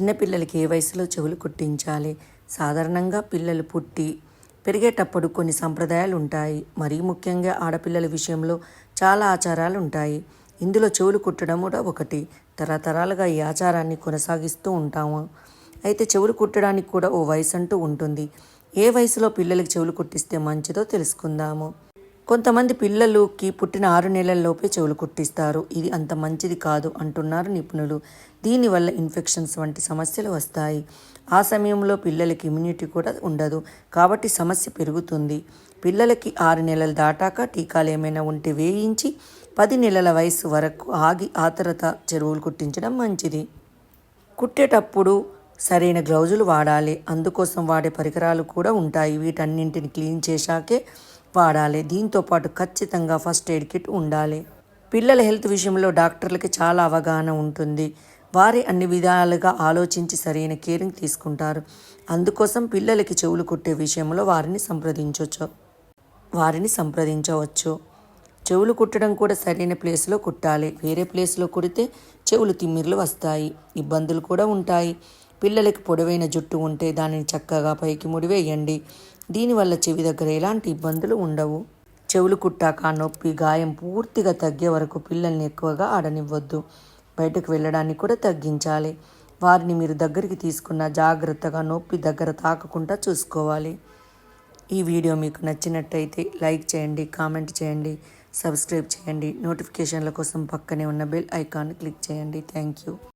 చిన్నపిల్లలకి ఏ వయసులో చెవులు కుట్టించాలి? సాధారణంగా పిల్లలు పుట్టి పెరిగేటప్పుడు కొన్ని సంప్రదాయాలు ఉంటాయి. మరీ ముఖ్యంగా ఆడపిల్లల విషయంలో చాలా ఆచారాలు ఉంటాయి. ఇందులో చెవులు కుట్టడం కూడా ఒకటి. తరతరాలుగా ఈ ఆచారాన్ని కొనసాగిస్తూ ఉంటాము. అయితే చెవులు కుట్టడానికి కూడా ఓ వయసు అంటూ ఉంటుంది. ఏ వయసులో పిల్లలకి చెవులు కుట్టిస్తే మంచిదో తెలుసుకుందాము. కొంతమంది పిల్లలకి పుట్టిన ఆరు నెలల్లోపే చెవులు కుట్టిస్తారు. ఇది అంత మంచిది కాదు అంటున్నారు నిపుణులు. దీనివల్ల ఇన్ఫెక్షన్స్ వంటి సమస్యలు వస్తాయి. ఆ సమయంలో పిల్లలకి ఇమ్యూనిటీ కూడా ఉండదు. కాబట్టి సమస్య పెరుగుతుంది. పిల్లలకి ఆరు నెలలు దాటాక టీకాలు ఏమైనా ఉంటే వేయించి పది నెలల వయసు వరకు ఆగి ఆ తర్వాత చెరువులు కుట్టించడం మంచిది. కుట్టేటప్పుడు సరైన గ్లౌజులు వాడాలి. అందుకోసం వాడే పరికరాలు కూడా ఉంటాయి. వీటన్నింటిని క్లీన్ చేశాకే వాడాలి దీంతో పాటు ఖచ్చితంగా ఫస్ట్ ఎయిడ్ కిట్ ఉండాలి. పిల్లల హెల్త్ విషయంలో డాక్టర్లకి చాలా అవగాహన ఉంటుంది. వారి అన్ని విధాలుగా ఆలోచించి సరైన కేరింగ్ తీసుకుంటారు. అందుకోసం పిల్లలకి చెవులు కుట్టే విషయంలో వారిని సంప్రదించవచ్చు వారిని సంప్రదించవచ్చు. చెవులు కుట్టడం కూడా సరైన ప్లేస్లో కుట్టాలి. వేరే ప్లేస్లో కుడితే చెవులు తిమ్మిర్లు వస్తాయి. ఇబ్బందులు కూడా ఉంటాయి. పిల్లలకి పొడవైన జుట్టు ఉంటే దానిని చక్కగా పైకి ముడివేయండి. దీనివల్ల చెవి దగ్గర ఎలాంటి ఇబ్బందులు ఉండవు. చెవులు కుట్టాక నొప్పి గాయం పూర్తిగా తగ్గే వరకు పిల్లల్ని ఎక్కువగా ఆడనివ్వద్దు. బయటకు వెళ్ళడాన్ని కూడా తగ్గించాలి. వారిని మీరు దగ్గరికి తీసుకున్న జాగ్రత్తగా నొప్పి దగ్గర తాకకుండా చూసుకోవాలి. ఈ వీడియో మీకు నచ్చినట్టయితే లైక్ చేయండి కామెంట్ చేయండి సబ్స్క్రైబ్ చేయండి. నోటిఫికేషన్ల కోసం పక్కనే ఉన్న బెల్ ఐకాన్ క్లిక్ చేయండి. Thank you.